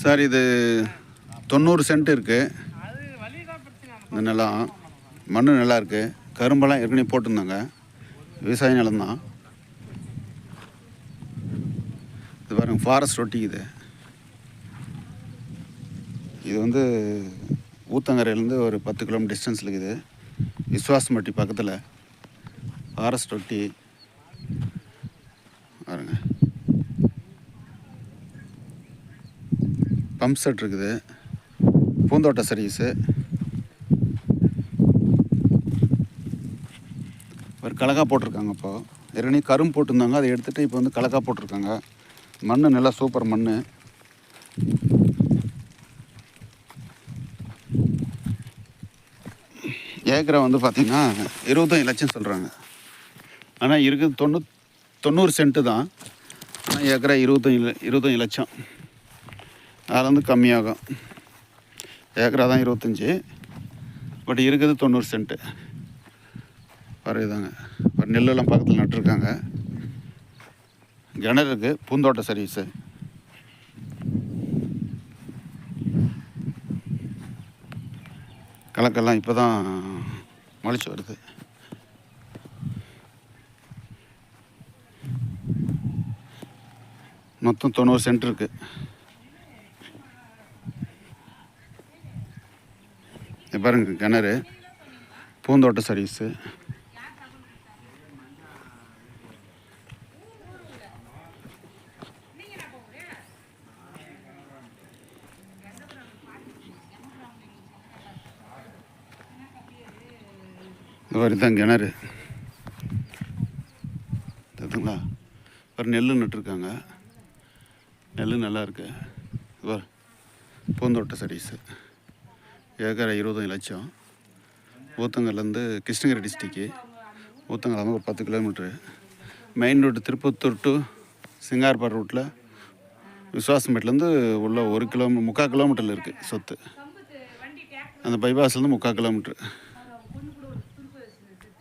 Sir இது தொண்ணூறு send இருக்குது இந்த நிலம் மண் நல்லா இருக்குது கரும்பெல்லாம் ஏற்கனவே போட்டிருந்தாங்க. விவசாய நிலம்தான். இது பாருங்க ஃபாரஸ்ட் ஒட்டிக்குது இது. வந்து ஊத்தங்கரையிலேருந்து ஒரு பத்து கிலோமீட்டர் டிஸ்டன்ஸில் இருக்குது. விஸ்வாசமட்டி பக்கத்தில் ஃபாரஸ்ட் ஒட்டி பாருங்கள் பம்ப் செட் இருக்குது. பூந்தோட்ட சர்வீஸு ஒரு கலக்கா போட்டிருக்காங்க இப்போது ஏற்கனவே கரும் போட்டிருந்தாங்க. அதை எடுத்துகிட்டு இப்போ வந்து கலக்கா போட்டிருக்காங்க. மண் நல்லா சூப்பர் மண் ஏக்கரை வந்து பார்த்திங்கன்னா இருபத்தஞ்சி லட்சம் சொல்கிறாங்க ஆனால் இருக்குது தொண்ணூ தொண்ணூறு சென்ட்டு தான். ஆனால் ஏக்கரை இருபத்தஞ்சி இருபத்தஞ்சு இருபத்தஞ்சி லட்சம். அதில் வந்து கம்மியாகும். ஏக்கரா தான் இருபத்தஞ்சி. பட் இருக்குது தொண்ணூறு சென்ட்டு பாருதாங்க இப்போ நெல்லெல்லாம் பக்கத்தில் நட்டுருக்காங்க. கிணறு இருக்குது பூந்தோட்ட சர்வீஸு கலக்கெல்லாம் இப்போ தான் முளைச்சி வருது. மொத்தம் தொண்ணூறு சென்ட் இருக்குது இது பாருங்க கிணறு. பூந்தோட்ட சர்வீஸு இது மாதிரி தான் கிணறு. தெரியுதுங்களா? ஒரு நெல் நட்டுருக்காங்க. நெல் நல்லா இருக்கு. பூந்தோட்ட சர்வீஸு ஏக்கரை இருபது லட்சம் ஊத்தங்கல்லேருந்து கிருஷ்ணகிரி டிஸ்ட்ரிக்கு ஊத்தங்கல் ஒரு பத்து kilometre main road Tirupattur to சிங்கார்பார் ரூட்டில் விஸ்வாசம்பேட்டிலேருந்து உள்ள ஒரு கிலோமீ முக்கால் கிலோமீட்டரில் இருக்குது சொத்து. அந்த பைபாஸ்லேருந்து முக்கால் கிலோமீட்ரு